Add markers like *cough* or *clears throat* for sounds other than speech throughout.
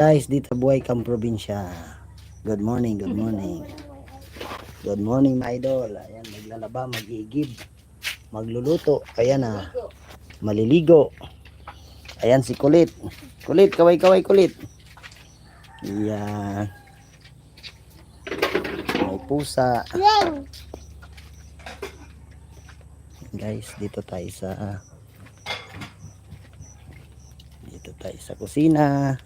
Guys, dito buhay kang probinsya. Good morning, good morning. Good morning, my idol. Ayan, maglalaba, magigib, magluluto. Ayan na, maliligo. Ayan si Kulit. Kulit, kaway-kaway, Kulit. Ayan. May pusa. Guys, dito tayo sa dito tayo sa kusina.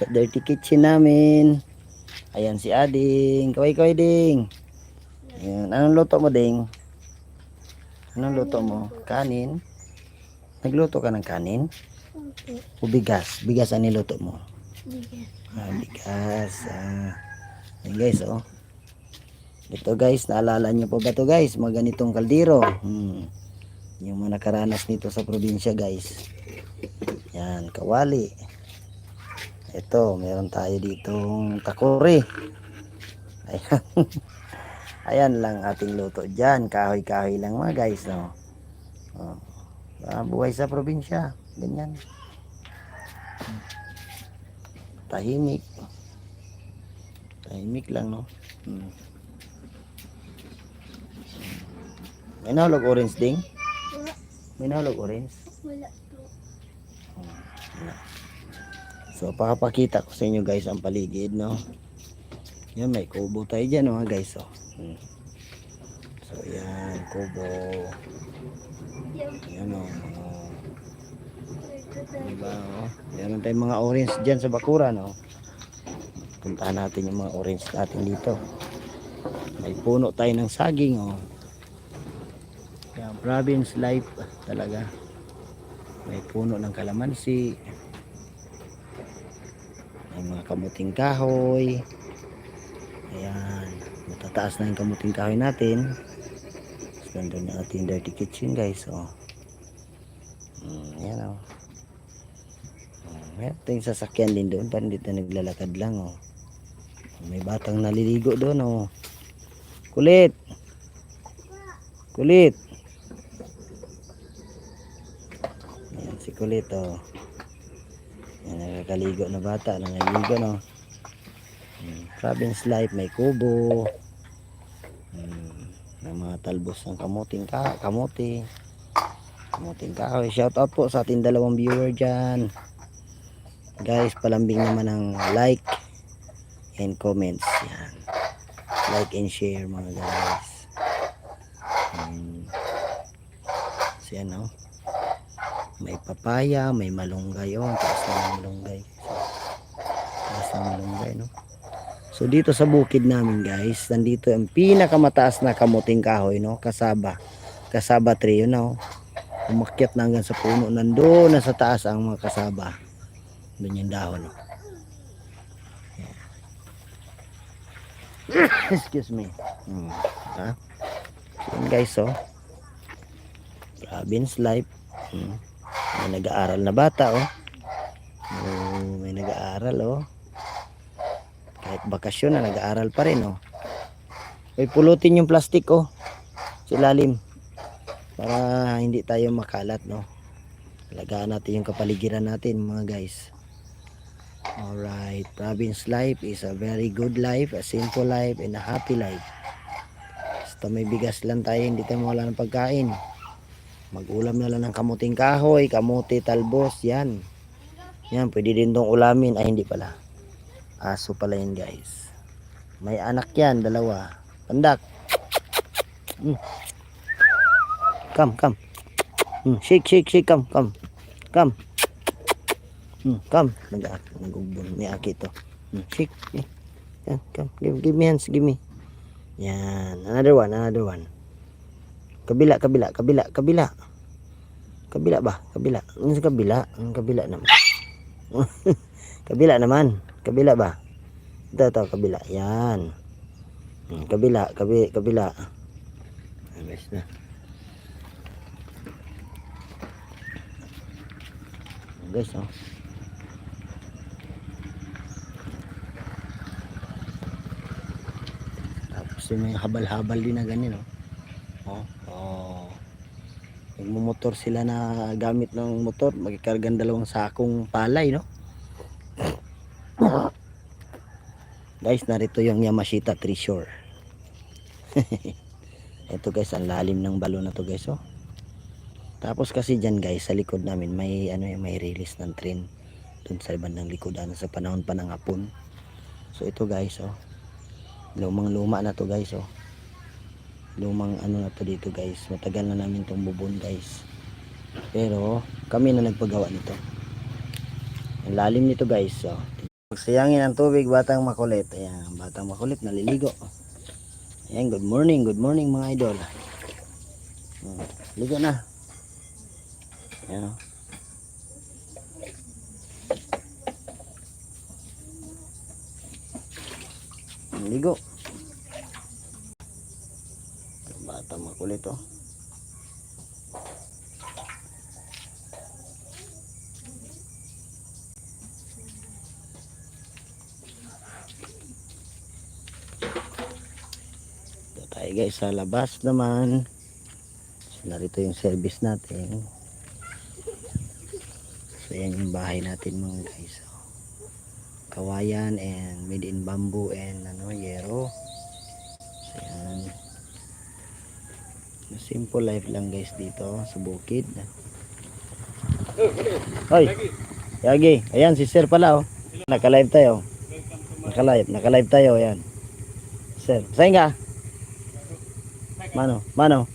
Sa dirty kitchen namin. Ayan si Ading. Kaway kaway ding. Ayan. Anong luto mo ding? Anong luto mo? Kanin? Nagluto ka ng kanin? O bigas? Bigas ang niluto mo? Ah, bigas. Ah. Ayan guys, oh. Ito guys, naalala nyo pa ba to guys? Mga ganitong kaldero. Hmm. Yung mga nakaranas nito sa probinsya guys. Yan, kawali. Ito, meron tayo ditong takore. Ayan. *laughs* Ayan lang ating luto dyan. Kahoy-kahoy lang mga guys. No? Oh. Ah, buhay sa probinsya. Ganyan. Tahimik. Tahimik lang, no? Hmm. May nahulog orange ding? May nahulog orange? Wala po. So, pakapakita ko sa inyo guys ang paligid, no? Yan, may kubo tayo dyan, mga guys, oh. Hmm. So, yan, kubo. Yan, oh. oh. Diba, oh. Meron tayong mga orange dyan sa bakuran, oh. Puntahan natin yung mga orange natin dito. May puno tayo ng saging, oh. Yan, province life talaga. May puno ng kalamansi. May mga kamuting kahoy. Ayan. Matataas na yung kamuting kahoy natin. Tapos nandun na ating dirty kitchen guys. Oh. Mm, yan oh. Oh, Meron tayong sasakyan din doon. Parang dito naglalakad lang oh. May batang naliligo doon oh. Kulit. Kulit. Ayan si Kulit oh. Yan, nakakaligo na bata, nangaligo no. Hmm, province life, may kubo. Hmm, may mga talbos ng kamuting ka, kamuti. Kamuting kahoy. Shout out po sa ating dalawang viewer dyan. Guys, palambing naman ng like and comments. Yan. Like and share mga guys. Hmm. So yan no. May papaya, may malunggay. Oh, taas na ng malunggay. Taas ng malunggay, no? So, dito sa bukid namin, guys, nandito ang pinakamataas na kamuting kahoy, no? Kasaba. Kasaba tree, yun, no? Umakyat na hanggang sa puno. Nandoon na sa taas ang mga kasaba. Doon yung dahon, no? *laughs* Excuse me. Hmm. Ha? Yan, guys, oh. Province life. Hmm. May nag-aaral na bata, oh. oh may nag-aaral, oh. Kahit bakasyon na, nag-aaral pa rin, oh. May pulutin yung plastic, oh. Sa ilalim. Para hindi tayo makalat, no. Alagaan natin yung kapaligiran natin, mga guys. Alright. Province life is a very good life, a simple life, and a happy life. Basta may bigas lang tayo, hindi tayo mawala ng pagkain. Mag-ulam na lang ng kamuting kahoy, kamuti, talbos, yan. Yan, pwede din tong ulamin. Ay, hindi pala. Aso pala yan, guys. May anak yan, dalawa. Pandak. Mm. Come, come. Mm, shake, shake, shake, come, come. Come. Mm, come. Nag nagubon. May aki to. Mm, shake. Yan, come. Give, give me hands, give me. Yan. Another one, another one. Kabila, kabila, kabila, kabila. Kabila ba? Kabila. Ano sa kabila? Ang kabila naman. *laughs* kabila naman. Kabila ba? Ito, ito, kabila. Yan. Hmm, Kabila, kabi, kabila. Ayos na. Guys, oh. Tapos yung habal-habal din na ganyan. Oh, oh. Nagmumotor sila na gamit ng motor, magkakargan dalawang sakong palay, no? Guys, narito yung Yamashita Treasure. *laughs* Ito guys, ang lalim ng balon na to guys, oh. Tapos kasi dyan guys, sa likod namin, may ano may release ng train dun sa bandang likodan sa panahon pa ng hapon. So ito guys, oh. Lumang luma na to guys, oh. Lumang ano na to dito guys. Matagal na namin tong bubon guys. Pero kami na nagpagawa nito. Ang lalim nito guys, oh. Pagsayangin ang tubig, batang makulit. Ayan, batang makulit, naliligo. Ayan, good morning, good morning mga idol. Hmm, ligo na. Ayan, oh. Ligo. Bata makulit oh. Dito tayo guys sa labas naman. So, narito yung service natin. So yan yung bahay natin mga guys. oh kawayan and made in bamboo and ano yero so yan simple life lang guys dito sa bukid. Hoy Yagi ayan si sir pala oh. Naka live tayo. Naka live naka live tayo ayan. Sir saan ka? Mano mano.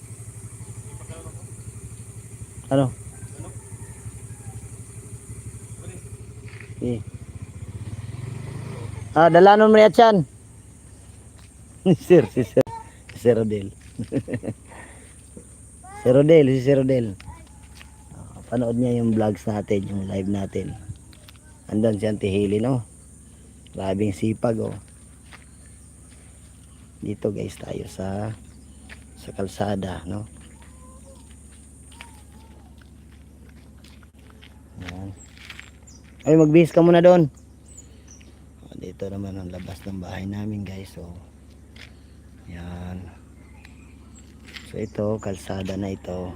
Ano? Eh. Ah, dalanon mo yan yan. *laughs* sir, si Sir. Si Sir Rodel. *laughs* si Rodel, si Rodel. Ah, panood niya yung vlogs natin, yung live natin. Andun si Auntie Hailey, no? Grabing sipag, oh. Dito guys tayo sa sa kalsada, no? Ayan. Ay, magbihis ka muna doon. Dito naman ang labas ng bahay namin guys so yan so ito kalsada na ito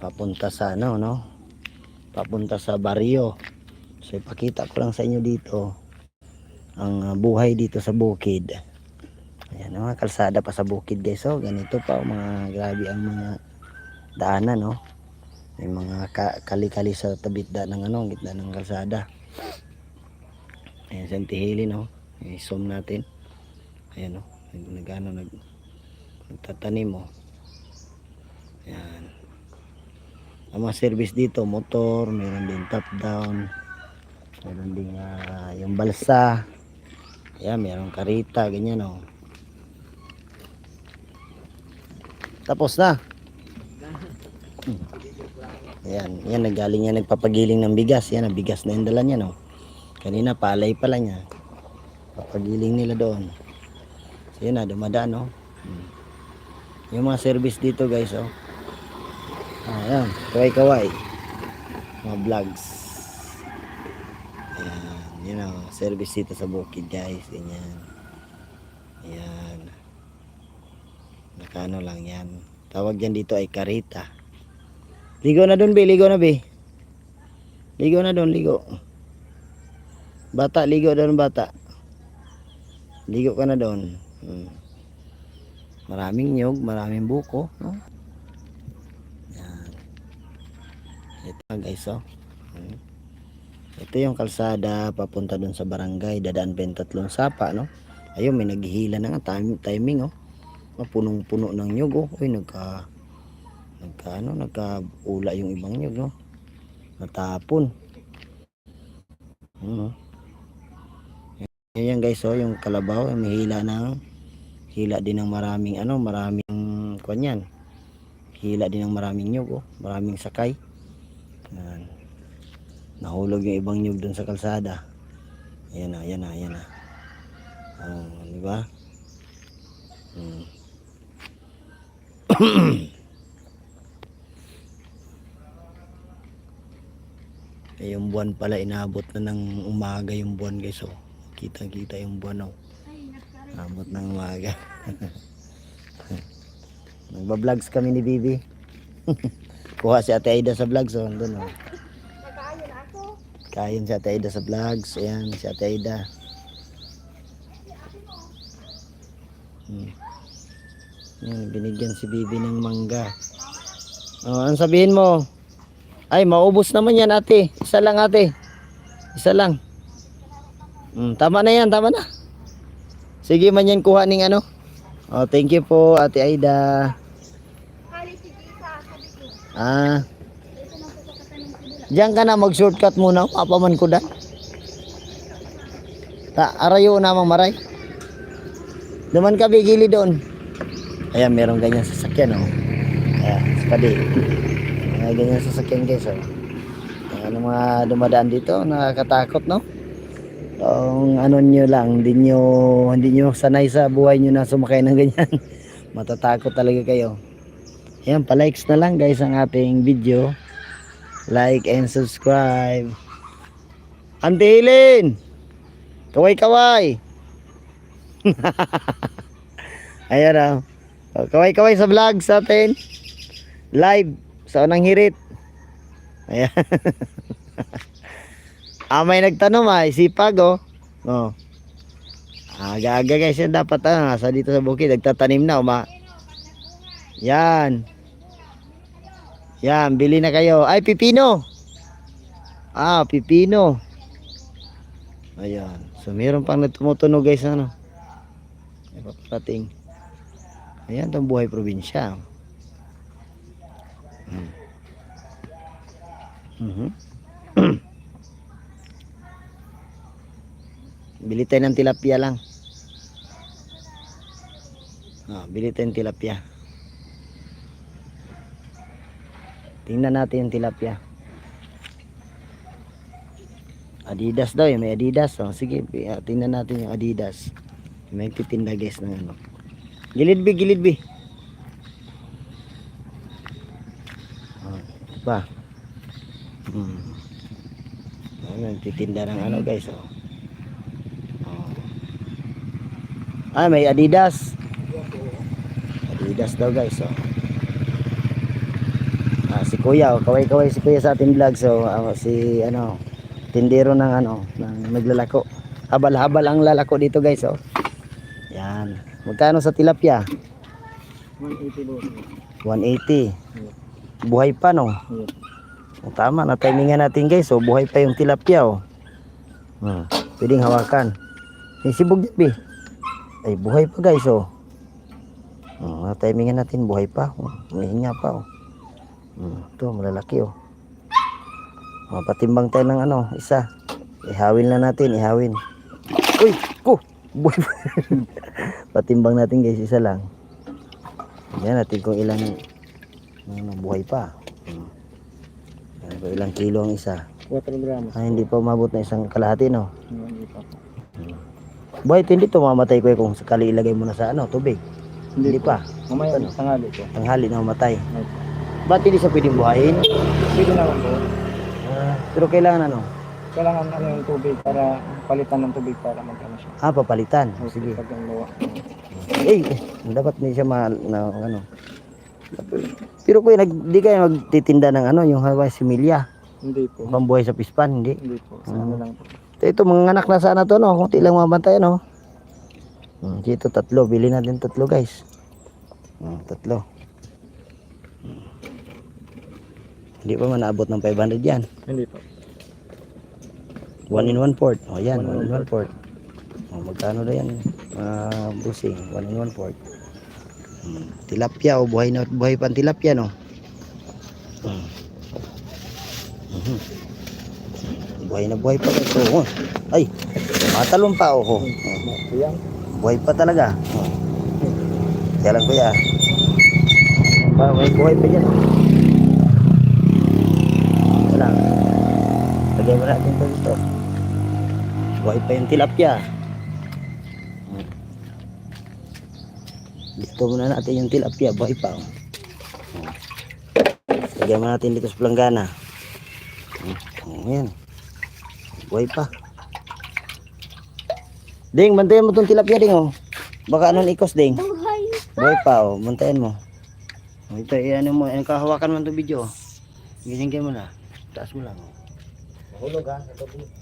papunta sa ano no papunta sa baryo so ipakita ko lang sa inyo dito ang uh, buhay dito sa bukid ayan mga kalsada pa sa bukid guys so ganito pa oh, mga grabe ang mga daanan no may mga ka- kali-kali sa tabit da ng ano gitna ng kalsada Ayan, sa antihili, no? I-zoom natin. Ayan, no? Nag, nag, ano, nag, nagtatanim, oh. Ayan. Ang mga service dito, motor, meron din top down, meron din ah, yung balsa, ayan, meron karita, ganyan, oh. Tapos na. Ayan, yan, nagaling yan, nagpapagiling ng bigas. Yan, ang bigas na yung dala niya, no? Kanina, palay pala niya. Papagiling nila doon. So, yun na, dumadaan, no? Hmm. Yung mga service dito, guys, oh. Ayan, kaway-kaway. Mga vlogs. Ayan, yun, oh. Service dito sa bukid, guys. Ganyan. Ayan. Nakano lang yan. Tawag yan dito ay karita. Ligo na doon, be. Ligo na, be. Ligo na doon, ligo. Bata, ligo doon, bata. Ligo ka na doon. Hmm. Maraming nyog, maraming buko, no? Yan. Ito guys, oh. Hmm. Ito yung kalsada papunta doon sa barangay, dadaan pa yung tatlong sapa, no? Ayun, may naghihila na nga, time, timing, oh. Punong-puno ng nyog, oh. Uy, nagka, nagka, ano, nagka-ula yung ibang nyog, no? Natapon. Ano? Yan guys, oh, yung kalabaw, may hila ng hila din ng maraming ano, maraming kwan yan. Hila din ng maraming nyug, oh, maraming sakay. Yan. Nahulog yung ibang nyug dun sa kalsada. Ayan na, ayan na, ayan na. Oh, di ba? Hmm. *clears throat* Eh, yung buwan pala inabot na ng umaga yung buwan guys oh. Kita kita yung buwan oh. Abot ng umaga. *laughs* Nagba-vlogs kami ni Bibi. *laughs* Kuha si Ate Aida sa vlogs oh. Doon oh. Kain si Ate Aida sa vlogs. Ayan si Ate Aida. Hmm. Yan, binigyan si Bibi ng mangga. Oh, ano sabihin mo? Ay, maubos naman yan ate. Isa lang ate. Isa lang. Hmm, tama na yan, tama na. Sige man yan kuha ning ano. Oh, thank you po Ate Aida. Ah. Diyan ka na mag-shortcut muna, papaman ko dan. Ta, arayo na mang maray. Duman ka bigili doon. Ayan, meron ganyan sasakyan oh. Ayan, spadi. May ganyan sasakyan guys oh. Ayan, ang mga dumadaan dito, nakakatakot no? Kung ano nyo lang, hindi nyo, hindi nyo sanay sa buhay nyo na sumakay ng ganyan. *laughs* Matatakot talaga kayo. Ayan, pa-likes na lang guys ang ating video. Like and subscribe. Auntie Hilin! Kaway-kaway! *laughs* Ayan ah. Oh, Kaway-kaway sa vlog sa atin. Live sa unang hirit. Ayan. *laughs* ah, may nagtanong ay sipag oh. Oh. Aga-aga guys yan dapat ah, sa dito sa bukid nagtatanim na uma. Yan. Yan, bili na kayo. Ay, pipino. Ah, pipino. Ayan. So, meron pang tumutunog guys, ano. May paparating. Ayan, itong buhay probinsya. Hmm. Mhm. *clears throat* bili tayo ng tilapia lang. Ah, bili tayo ng tilapia. Tingnan natin yung tilapia. Adidas daw, eh, may Adidas. Oh, sige, ah, tingnan natin yung Adidas. May titinda guys ng ano. Gilid bi, gilid bi. Oh, pa. Hmm. Ano, titinda ng ano guys, oh. oh. Ah, may Adidas. Adidas daw guys, oh. Ah, Kuya, oh, kaway-kaway si Kuya sa ating vlog. So, ah, si ano, tindero ng ano, ng naglalako. Habal-habal ang lalako dito, guys, oh. Yan. Magkano sa tilapia? 180 boss. 180. Buhay pa, no? O, tama, na timingan natin, guys. So, buhay pa yung tilapia, oh. Hmm. Pwedeng hawakan. Yung sibog din, eh. Ay, buhay pa, guys, oh. Hmm, na timingan natin, buhay pa. Oh. Humihinga pa, oh. Hmm, ito, malalaki, oh. Oh, patimbang tayo ng ano, isa. Ihawin na natin, ihawin. Uy, ko! *laughs* Patimbang natin guys, isa lang. Yan natin kung ilang ano, buhay pa. Hmm. Kung ilang kilo ang isa. 4 gramos. Ah, hindi pa umabot na isang kalahati, no? Hindi pa. Buhay ito, hindi to mamatay ko eh, kung sakali ilagay mo na sa ano, tubig. Hindi, pa. Mamaya Ano? tangali po. Tanghali na mamatay. Opo. Ba't hindi siya pwedeng buhayin? Pwede naman po. Ah, pero kailangan ano? Kailangan ano yung tubig para palitan ng tubig para magkano siya. Ah, papalitan. O, Sige. Pag ang luwa. Eh, eh, dapat hindi siya ma, na, ano. Pero kuya, nag, di kayo magtitinda ng ano, yung Hawaii similya. Hindi po. Pambuhay sa pispan, hindi. Hindi po. Sa ano lang po. Ito, ito mga anak na sana to, no? Kunti lang mabantay, no? Hmm, dito, tatlo. Bili natin tatlo, guys. Hmm, tatlo. Hmm. Hindi pa man naabot ng 500 yan. Hindi po. One in one port. O yan, one in one port. O, magkano na yan? Uh, busing, one in one port. Hmm. Tilapia o buhay na buhay pa tilapia no. Hmm. Mhm. Buhay na buhay pa ito. Oh. Ay, matalon pa oh. oh. Buhay pa talaga. Oh. Kaya lang kuya. Pa, buhay pa dyan. Wala. Natin ito dito. Buhay pa yung tilapia. Dito muna natin yung tilapia. Buhay pa. Lagyan mo natin dito sa planggana. Hmm. Ayan. Buhay pa. Ding, bantayan mo tong tilapia ding oh. Baka anong ikos ding. Buhay pa oh, bantayan mo. Ito, iyan mo, yung kahawakan mo itong video. Ganyan mo na. Taas mo lang oh. Mahulog ha, sa tubig.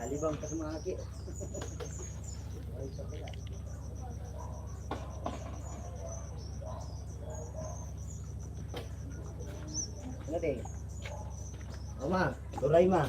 Alibang ka sa mga aki. Ano din? Mama, turay ma.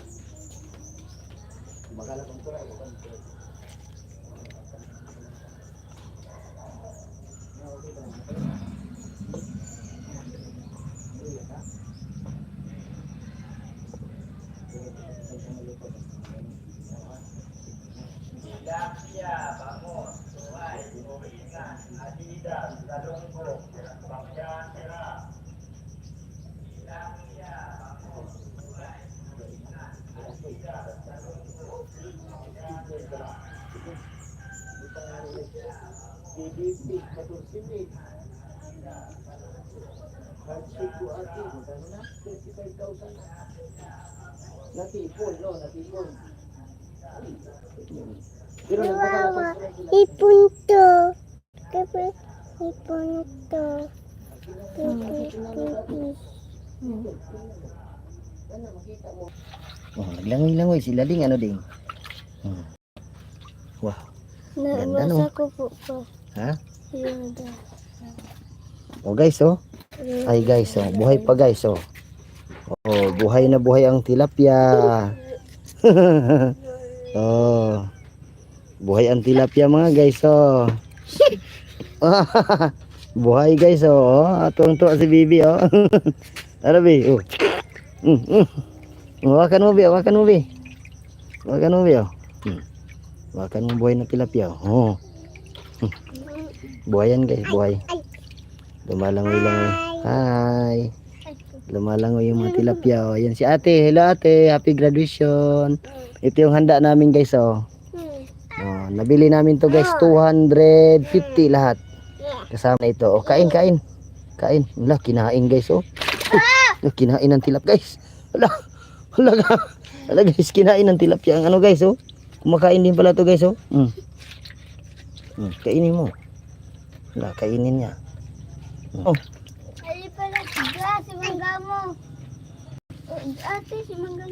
Natipon, no? Natipon. Pero nagpapala Ipon to. Ipon to. Oh, naglangoy-langoy sila ding ano ding. Hmm. Wah, Ganda, no? Ko po po. ha? Yung da. Oh guys, oh. Ay guys, oh. Buhay pa guys, oh. Oh, buhay na buhay ang tilapia. *laughs* oh. Buhay ang tilapia mga guys, oh. *laughs* buhay guys, oh. Atong to si Bibi, oh. *laughs* Ano bi? Oh. Mm, mm. Wakan mo bi, wakan mo bi. Wakan mo bi, oh. Hmm. Wakan mo buhay na tilapia, oh. Hmm. Buhay yan guys, buhay. Lumalangoy-langoy. Hi. Lumalangoy yung mga tilapia. Oh. Ayan si ate. Hello ate. Happy graduation. Ito yung handa namin guys. Oh. Oh, nabili namin to guys. 250 lahat. Kasama ito. Oh, kain, kain. Kain. Wala, kinain guys. Oh. Wala, kinain ng tilap guys. Wala. Wala ka. Wala guys, kinain ng tilapia. Ang ano guys. Oh. Kumakain din pala to guys. Oh. Mm. Mm, kainin mo. Wala, kainin niya. Oh. Ali pala si Gra, si Mangga mo. Ate, si Mangga.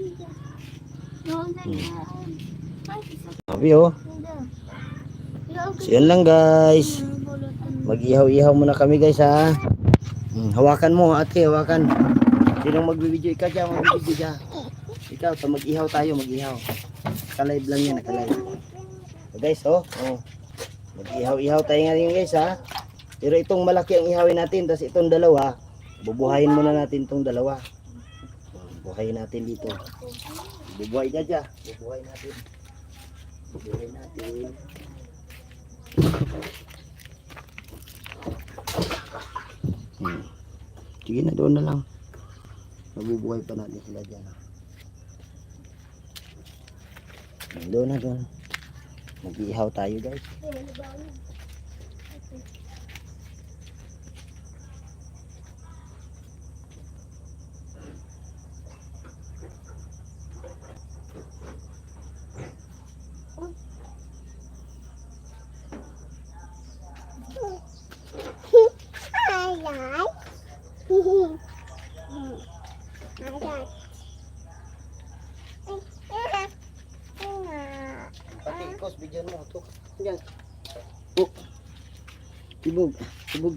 Ay, si Sabi oh. So yan lang guys. Mag-ihaw-ihaw muna kami guys ha. Hmm, hawakan mo ate, hawakan. Sinong magbibideo? Ikaw dyan, magbibideo dyan. Ikaw, to mag-ihaw tayo, mag-ihaw. Naka-live lang yan, naka-live. So guys, oh. oh. Mag-ihaw-ihaw tayo ngayon guys ha. Pero itong malaki ang ihawin natin, tapos itong dalawa, bubuhayin muna natin itong dalawa. Buhayin natin dito. Bubuhay na dyan. Bubuhay natin. Bubuhay natin. Hmm. Sige na, doon na lang. Mabubuhay pa natin sila dyan. Doon na, doon. Mag-iihaw tayo guys.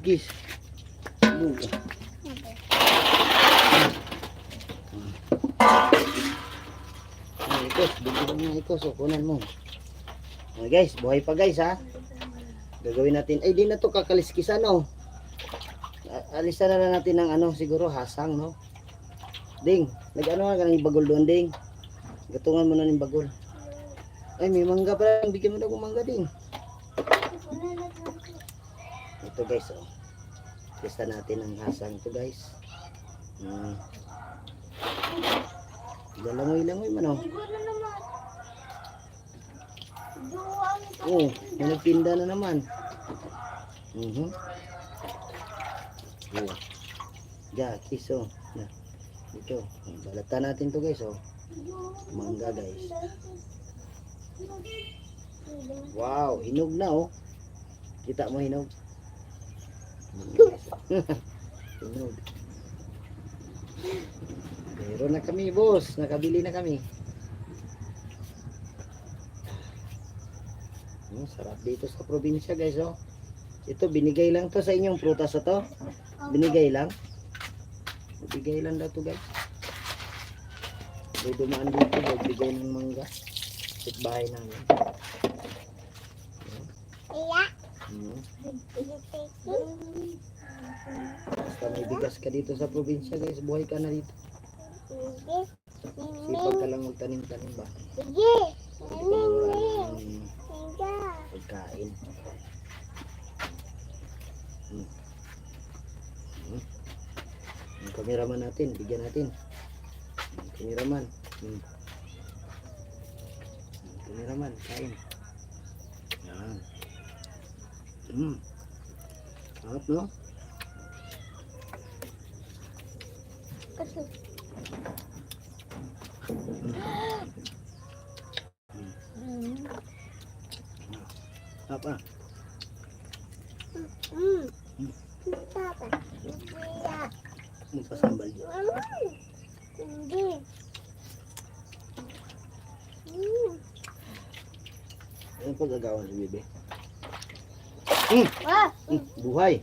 Gis. Buka. Ay, ikos. Bigyan niya ikos. O, kunan mo. Ay, guys. Buhay pa guys ha. Gagawin natin. Ay, di na to kakaliskisan no. Alisan na lang natin ng ano. Siguro hasang no. Ding. Nag-ano ka ng bagol doon ding. Gatungan mo na ng bagol. Ay, may mangga pa lang. Bigyan mo na kung mangga ding. Ito guys, oh. Testa natin ang hasang to guys. Hmm. Lalangoy-langoy man oh. Oh, may nagtinda na naman. Mhm. Oh. Ja, kiso. Na. Ito. Balatan natin to guys, oh. Mangga guys. Wow, hinog na oh. Kita mo hinog. Hinog. Meron na kami, boss. Nakabili na kami. Hmm, sarap dito sa probinsya, guys, oh. Ito, binigay lang to sa inyong prutas na to. Binigay lang. Bigay lang daw to, guys. May dumaan dito, magbigay ng mangga. Sa bahay namin. Iya. Hmm. Basta may bigas ka dito sa probinsya, guys. Buhay ka na dito. Sipag ka lang magtanim-tanim ba? Sige. Pagkain. Hmm. Hmm. Yung cameraman natin, bigyan natin. Yung cameraman. Hmm. Yung cameraman, kain. Yan. Hmm. Sarap, no? Kasi Sarap, ah. Mm. Papa. Iya. Magpasambal dyan. Mm. Hindi. Mm. Ayun po gagawin si Bibi. Ah, Hmm, buhay.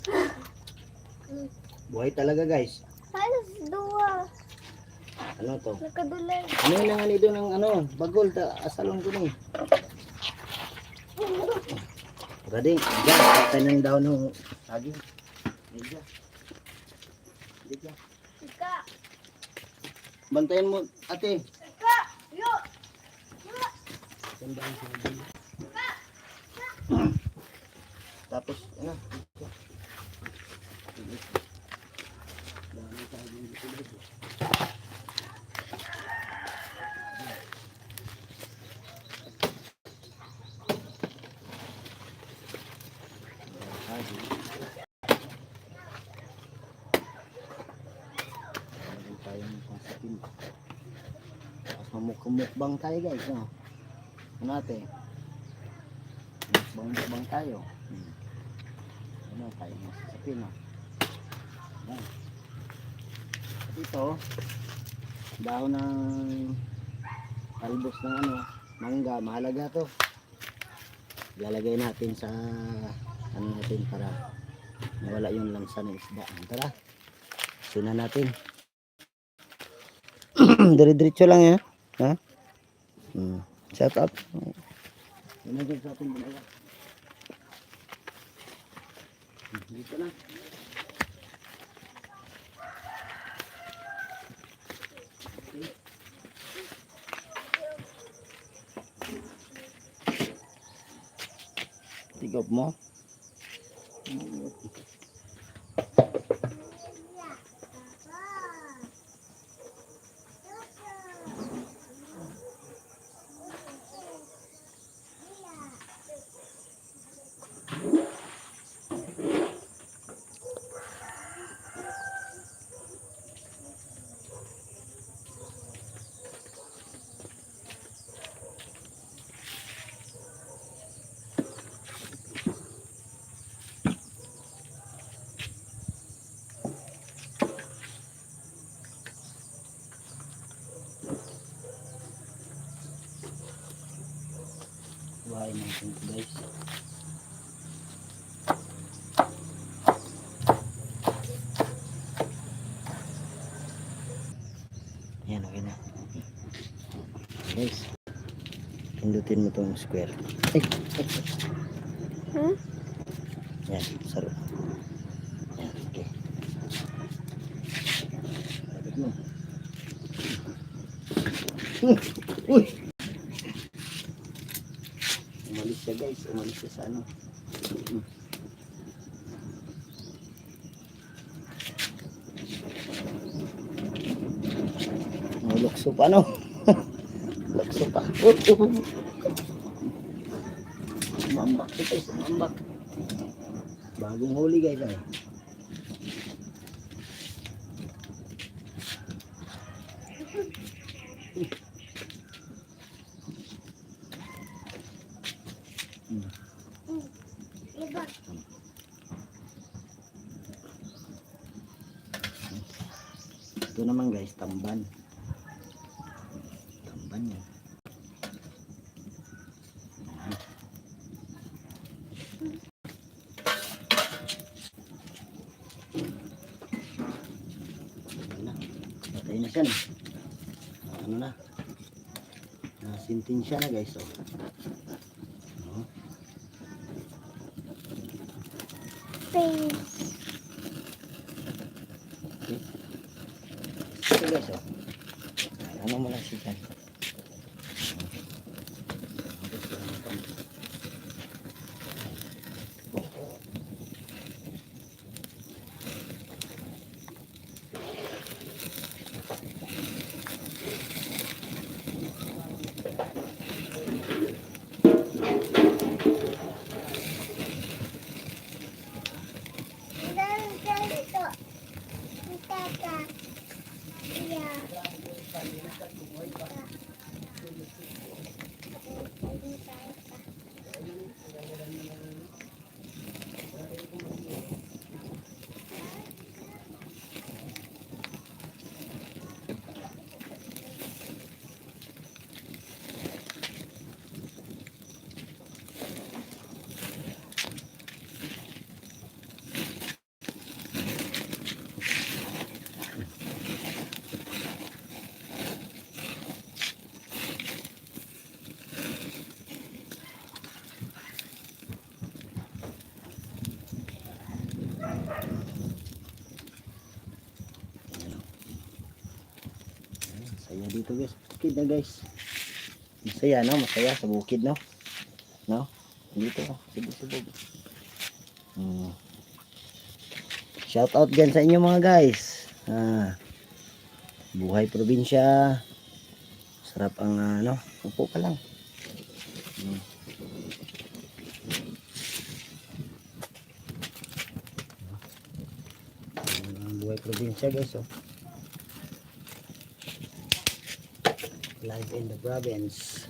Buhay talaga, guys. halos dua. Ano to? Nakadulay. Ano yung nangan ito ng ano, bagol, ta, asalong ko ni. Rading, dyan, patay ng daw ng saging. Dyan. Dyan. Ika. Bantayan mo, ate. Ika. Yo. Ganda ang saging. Tapos, ano? dito. Dito. Dami saging dito, dito. Saging. Meron tayong Tapos mamukbang tayo guys, no? Ano ate? Mukbang-mukbang tayo. Tayo masasapin, no? Yan. At ito, dahon ng talbos ng ano, mangga, mahalaga to. Lalagay natin sa ano natin para nawala yung lansa ng isda. Tara, suna natin. *clears throat* Dire-diretso lang yan. Ha? Hmm. Up. Ano dyan sa ating ginagawa? Hmm, Dito na. Tigop mo. Buhay natin ito guys. Yan, okay na. Guys, Pindutin mo tong square. Ay, Hmm? yan, saro. Yan, okay. Uy! Umalis siya guys, umalis siya sa ano. Oh, lukso pa no? *laughs* lukso pa. Siya guys, sumambak. Bagong huli guys ay. Ito naman guys, tamban. Tamban yan. Patay na siya na. Ano na? Nasintensya na guys. Oh. Oh. Face. Bukid na guys. Masaya no? Masaya sa bukid no? No? Dito no? Sibog-sibog. Hmm. Shout out dyan sa inyo mga guys. Ah, buhay probinsya. Sarap ang ano. Upo ka lang. Hmm. Buhay probinsya guys oh. Life in the province.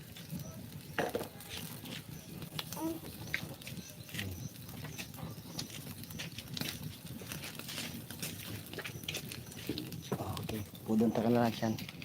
Okay, pudon ta ka na lang siyan.